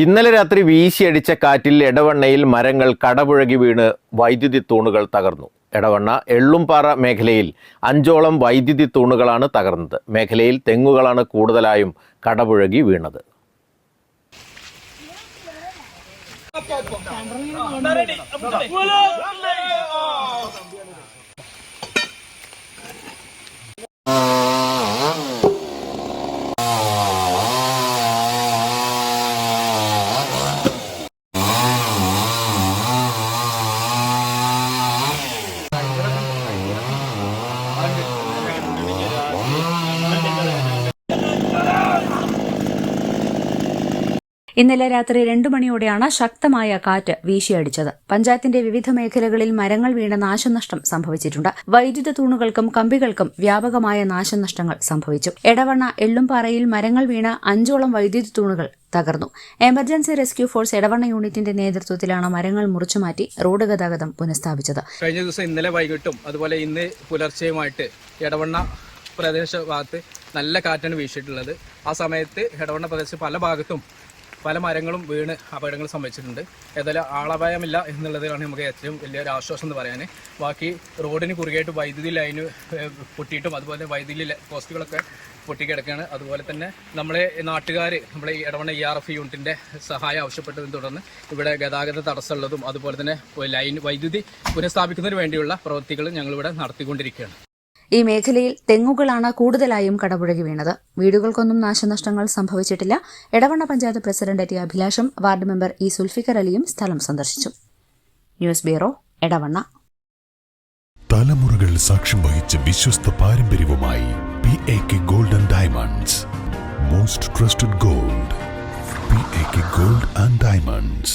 ഇന്നലെ രാത്രി വീശിയടിച്ച കാറ്റിൽ എടവണ്ണയിൽ മരങ്ങൾ കടപുഴകി വീണ് വൈദ്യുതി തൂണുകൾ തകർന്നു. എടവണ്ണ എള്ളുംപാറ മേഖലയിൽ അഞ്ചോളം വൈദ്യുതി തൂണുകളാണ് തകർന്നത്. മേഖലയിൽ തെങ്ങുകളാണ് കൂടുതലായും കടപുഴകി വീണത്. ഇന്നലെ രാത്രി രണ്ടു മണിയോടെയാണ് ശക്തമായ കാറ്റ് വീശിയടിച്ചത്. പഞ്ചായത്തിന്റെ വിവിധ മേഖലകളിൽ മരങ്ങൾ വീണ നാശനഷ്ടം സംഭവിച്ചിട്ടുണ്ട്. വൈദ്യുത തൂണുകൾക്കും കമ്പികൾക്കും വ്യാപകമായ നാശനഷ്ടങ്ങൾ സംഭവിച്ചു. എടവണ്ണ എള്ളുംപാറയിൽ മരങ്ങൾ വീണ അഞ്ചോളം വൈദ്യുത തൂണുകൾ തകർന്നു. എമർജൻസി റെസ്ക്യൂ ഫോഴ്സ് എടവണ്ണ യൂണിറ്റിന്റെ നേതൃത്വത്തിലാണ് മരങ്ങൾ മുറിച്ചുമാറ്റി റോഡ് ഗതാഗതം പുനഃസ്ഥാപിച്ചത്. കഴിഞ്ഞ ദിവസം ഇന്നലെ വൈകിട്ടും അതുപോലെ ഇന്ന് പുലർച്ചെയുമായിട്ട് എടവണ്ണ പ്രദേശ ഭാഗത്ത് നല്ല കാറ്റാണ് വീശിയിട്ടുള്ളത്. ആ സമയത്ത് എടവണ്ണ പ്രദേശത്ത് പല ഭാഗത്തും പല മരങ്ങളും വീണ് അപകടങ്ങൾ സംഭവിച്ചിട്ടുണ്ട്. ഏതായാലും ആളപായമില്ല എന്നുള്ളതിലാണ് നമുക്ക് ഏറ്റവും വലിയൊരു ആശ്വാസം എന്ന് പറയാൻ ബാക്കി റോഡിന് കുറുകയായിട്ട് വൈദ്യുതി ലൈന് പൊട്ടിയിട്ടും അതുപോലെ വൈദ്യുതി പോസ്റ്റുകളൊക്കെ പൊട്ടിക്കിടക്കുകയാണ് അതുപോലെ തന്നെ നമ്മളെ നാട്ടുകാർ നമ്മളെ ഇടവണ ഇ ആർ എഫ് യൂണിറ്റിന്റെ സഹായം ആവശ്യപ്പെട്ടതിനെ തുടർന്ന് ഇവിടെ ഗതാഗത തടസ്സമുള്ളതും അതുപോലെ തന്നെ ലൈൻ വൈദ്യുതി പുനഃസ്ഥാപിക്കുന്നതിന് വേണ്ടിയുള്ള പ്രവൃത്തികൾ ഞങ്ങളിവിടെ നടത്തിക്കൊണ്ടിരിക്കുകയാണ്. ഈ മേഖലയിൽ തെങ്ങുകളാണ് കൂടുതലായും കടപുഴകി വീണത്. വീടുകൾക്കൊന്നും നാശനഷ്ടങ്ങൾ സംഭവിച്ചിട്ടില്ല. എടവണ്ണ പഞ്ചായത്ത് പ്രസിഡന്റ് ടി അഭിലാഷം വാർഡ് മെമ്പർ ഇ സുൽഫിക്കർ അലിയും സ്ഥലം സന്ദർശിച്ചു. News bureau Edavanna. തലമുറകൾ സാക്ഷ്യം വഹിച്ച വിശ്വസ്ത പാരമ്പര്യവുമായി P A K gold and diamonds most trusted gold P A K gold and diamonds